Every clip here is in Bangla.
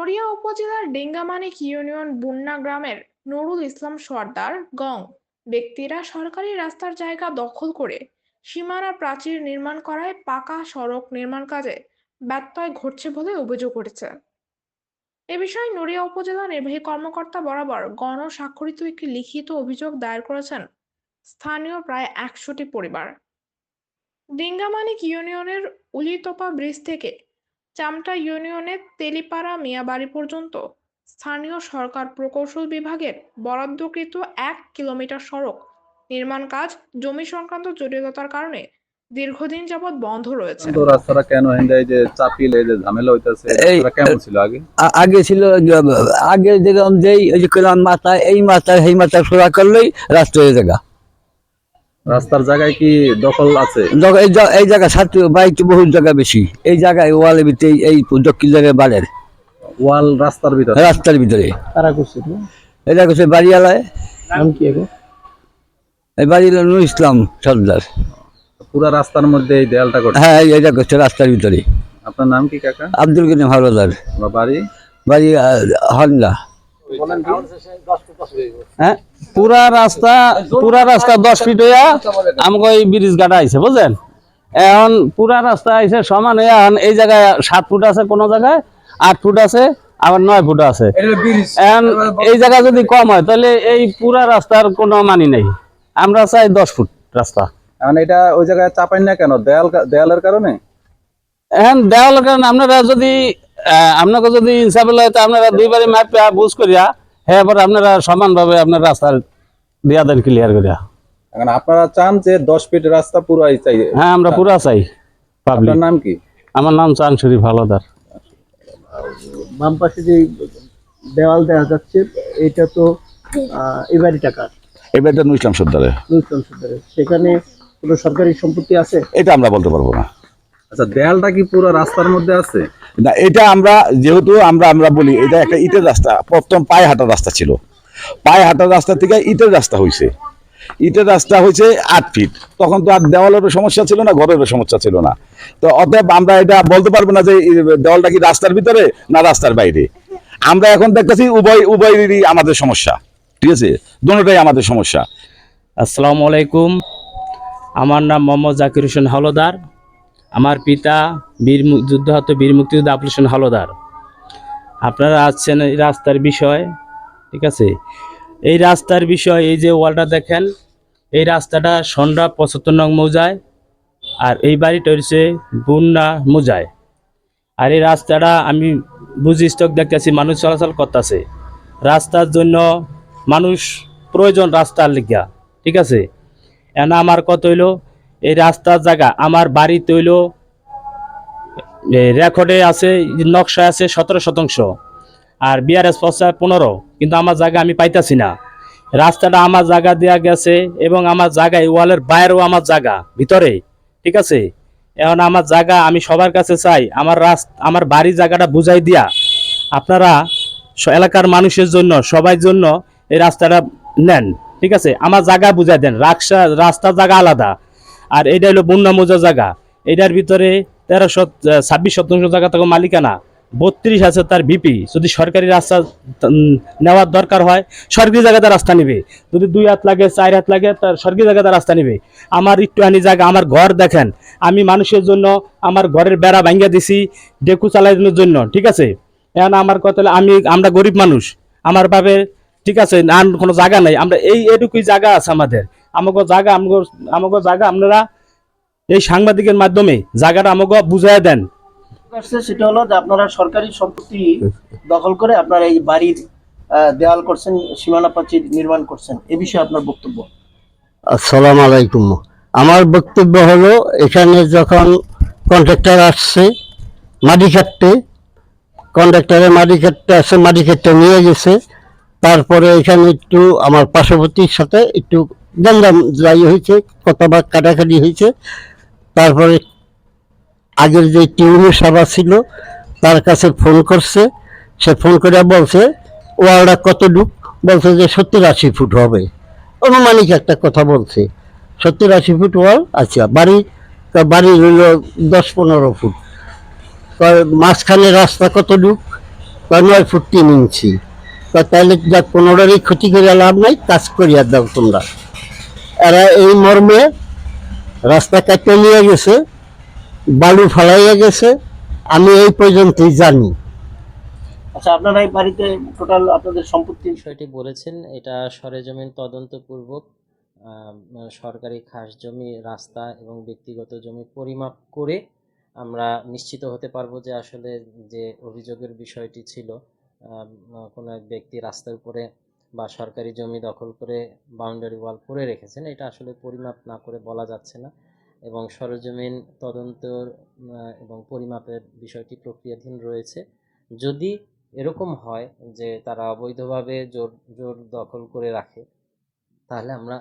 নড়িয়া উপজেলার ডেঙ্গামানিক ইউনিয়ন বুন্না গ্রামের নুরুল ইসলাম সর্দার গং ব্যক্তিরা সরকারি রাস্তার জায়গা দখল করে সীমানা প্রাচীর নির্মাণ করায় পাকা সড়ক নির্মাণ কাজে ব্যত্যয় ঘটছে বলে অভিযোগ উঠেছে। এ বিষয়ে নড়িয়া উপজেলা নির্বাহী কর্মকর্তা বরাবর গণস্বাক্ষরিত একটি লিখিত অভিযোগ দায়ের করেছেন স্থানীয় প্রায় একশোটি পরিবার। ডিঙ্গামানিক ইউনিয়নের উলিতপা ব্রিজ থেকে চামটা ইউনিয়নের তেলিপাড়া মিয়াবাড়ি পর্যন্ত স্থানীয় সরকার প্রকৌশল বিভাগের বরাদ্দকৃত এক কিলোমিটার সড়ক নির্মাণ কাজ জমি সংক্রান্ত জটিলতার কারণে দীর্ঘদিন যাবৎ বন্ধ রয়েছে। তো রাস্তাটা কেন? এই যে চাপিল এই যে ঝামেলা হইতাছে এই- রাস্তাটা কেমন ছিল আগে? আগে ছিল যে, আগে যেরকম যেই ওই যে কলাম মাথা এই মাথা সেই মাথা সোজা করলেই রাস্তা হয়ে জায়গা রাস্তার জায়গায় কি দখল আছে? এই জা- এই জায়গা ছাত্র বাইক বহু জায়গা বেশি। এই জায়গায় ওয়ালের ভিতরে এই- এই দক্ষিণ জায়গায় বাড়ের। ওয়াল রাস্তার ভিতরে? রাস্তার ভিতরে। কারা করছিল এটা? করছে বাড়িওয়ালায় নাম কি এই বাড়ি নুর ইসলাম সর্দার। পুরা রাস্তার মধ্যে এই দেয়ালটা করছে? হ্যাঁ এই- এটা করছে রাস্তার ভিতরে। আপনার নাম কি কাকা? আব্দুল গনি হাওলাদার। বাড়ি? বাড়ি হন্ডা। হ্যাঁ পুরা রাস্তা পুরা রাস্তা দশ ফিট হইয়া আমাকে এই ব্রিজ গাটা আইছে বুঝলেন? এখন পুরা রাস্তা আইছে সমান হইয়া এখন এই জায়গায় সাত ফুট আছে কোন জায়গায় আট ফুট আছে আবার নয় ফুট আছে। এখন এই জায়গা যদি কম হয় তাহলে এই পুরা রাস্তার কোনো মানি নেই। আমরা চাই দশ ফুট রাস্তা। এখন এটা ওই জায়গায় চাপাই না কেন? দেয়াল দেয়ালের কারণে? এখন দেওয়ার কারণে আপনারা যদি আপনাকে যদি ইনসাফেল হয় তো আপনারা দুইবারে ম্যাপ বুঝ করিয়া হ্যাঁ এবার আপনারা সমানভাবে আপনার রাস্তার দিয়া দেন ক্লিয়ার করিয়া। এখন আপনারা চান যে দশ ফিট রাস্তা পুরাই চাই। হ্যাঁ আমরা পুরা চাই পাবলিক আপনার নাম কি? আমার নাম চান শরীফ হাওলাদার বাম পাশে যে দেওয়াল দেখা যাচ্ছে এটা তো আহ, এই টাকা। এবারটা নুর ইসলাম সর্দারে। নূতন সূত্রে সেখানে কোনো সরকারি সম্পত্তি আছে? এটা আমরা বলতে পারব না। আচ্ছা দেয়ালটা কি পুরো রাস্তার মধ্যে আছে? না, এটা আমরা যেহেতু আমরা আমরা বলি, এটা একটা ইটের রাস্তা। প্রথম পায়ে হাঁটার রাস্তা ছিল। পায়ে হাঁটার রাস্তা থেকে ইটের রাস্তা হয়েছে ইটের রাস্তা হয়েছে আট ফিট। তখন তো আর দেওয়ালেরও সমস্যা ছিল না, ঘরেরও সমস্যা ছিল না। তো অতএব আমরা এটা বলতে পারব না যে দেওয়ালটা কি রাস্তার ভিতরে না রাস্তার বাইরে? আমরা এখন দেখতেছি উভয়, উভয়েরই আমাদের সমস্যা। ঠিক আছে? দুটোটাই আমাদের সমস্যা। আসসালামু আলাইকুম। আমার নাম মোহাম্মদ জাকির হোসেন হাওলাদার আমার পিতা বীর যুদ্ধাহত বীর মুক্তিযোদ্ধা আবুল হোসেন হাওলাদার আপনারা আসছেন এই রাস্তার বিষয়, ঠিক আছে? এই রাস্তার বিষয়, এই যে ওয়ালটা দেখেন, এই রাস্তাটা সন্ধ্যা পঁচাত্তর নং মৌজায়, আর এই বাড়িটা হচ্ছে বুন্না মোজায়। আর এই রাস্তাটা আমি বুঝি স্টক দেখতেছি, মানুষ চলাচল করতেছে। রাস্তার জন্য মানুষ প্রয়োজন রাস্তার লিগা, ঠিক আছে? এনা আমার কত হইল এই রাস্তার জায়গা। আমার বাড়ি তৈল রেকর্ডে আছে নকশা আছে সতেরো শতাংশ। আর বিআরএস পশ্চাৎ পনেরো, কিন্তু আমার জায়গা আমি পাইতাছি না। রাস্তাটা আমার জায়গা দেওয়া গেছে এবং আমার জায়গায় ওয়ালের বাইরেও আমার জায়গা, ভিতরে, ঠিক আছে? এখন আমার জায়গা আমি সবার কাছে চাই, আমার রাস আমার বাড়ি জায়গাটা বুঝাই দিয়া। আপনারা এলাকার মানুষের জন্য সবার জন্য এই রাস্তাটা নেন, ঠিক আছে? আমার জায়গা বুঝাই দেন, রাস্তা, রাস্তার জায়গা আলাদা। আর এটা হলো বন্যা মোজা জায়গা। এটার ভিতরে তেরো শত ছাব্বিশ শতাংশ জায়গা থেকে মালিকানা। বত্রিশ আছে তার ভিপি যদি সরকারি রাস্তা নেওয়ার দরকার হয় সরকারি জায়গাতে রাস্তা নিবে। যদি দুই হাত লাগে, চার হাত লাগে, তার সরকারি জায়গাতে রাস্তা নিবে। আমার একটুখানি জায়গা, আমার ঘর দেখেন। আমি মানুষের জন্য আমার ঘরের বেড়া ভাঙ্গিয়া দিছি, ডেকু চালানোর জন্য, ঠিক আছে? এখন আমার কথা হলো, আমি, আমরা গরিব মানুষ। আমার ভাবে ঠিক আছে, আর কোনো জায়গা নাই। আমরা এই, এটুকুই জায়গা আছে আমাদের। আমাকে জায়গা আমাকে আমাকে জায়গা আপনারা এই সাংবাদিকের মাধ্যমে জায়গাটা আমাকে বুঝাই দেন। আসছে সেটা হলো যে আপনারা সরকারি সম্পত্তি দখল করে আপনারা এই বাড়ির দেওয়াল করছেন সীমানা প্রাচীর নির্মাণ করছেন। এ বিষয়ে আপনার বক্তব্য। আসসালাম আলাইকুম। আমার বক্তব্য হলো এখানে যখন কন্ট্রাক্টর আসছে মাটি কাটতে কন্ট্রাক্টরে মাটি কাটতে আসছে মাটি কাটতে নিয়ে গেছে তারপরে এখানে একটু আমার পার্শ্ববর্তীর সাথে একটু গঞ্জাম যাই হয়েছে কথাবা কাটাকাটি হয়েছে, তারপরে আগের যে টিউনের সভা ছিল, তার কাছে ফোন করছে, সে ফোন করে বলছে, ওয়ালটা কতটুক? বলছে যে সত্তর আশি ফুট হবে। অনুমানিক একটা কথা বলছে, সত্তর আশি ফুট ওয়াল? আচ্ছা বাড়ি বাড়ি রইল দশ পনেরো ফুট মাঝখানে রাস্তা কতটুক? কয়, নয় ফুট তিন ইঞ্চি। তাহলে যা, পনেরোরই ক্ষতি করে লাভ নাই, কাজ করিয়া দাও তোমরা। এরা এই মর্মে রাস্তা কাটতে নিয়ে গেছে বালু ফালাইয়া গেছে আমি এই পর্যন্তই জানি। আচ্ছা আপনারা এই বাড়িতে টোটাল আপনাদের সম্পত্তি? বিষয়টি বলেছেন এটা সরেজমিন তদন্তপূর্বক সরকারি খাস জমি রাস্তা এবং ব্যক্তিগত জমি পরিমাপ করে আমরা নিশ্চিত হতে পারব যে আসলে যে অভিযোগের বিষয়টি ছিল কোনো এক ব্যক্তি রাস্তার উপরে বা সরকারি জমি দখল করে বাউন্ডারি ওয়াল করে রেখেছেন, এটা আসলে পরিমাপ না করে বলা যাচ্ছে না। এবং সরজমিন তদন্ত এবং পরিমাপের বিষয়টি প্রক্রিয়াধীন রয়েছে। যদি এরকম হয় যে তারা অবৈধভাবে জোর জোর দখল করে রাখে, তাহলে আমরা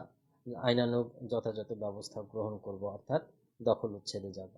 আইনানুগ যথাযথ ব্যবস্থা গ্রহণ করব, অর্থাৎ দখল উচ্ছেদে যাব।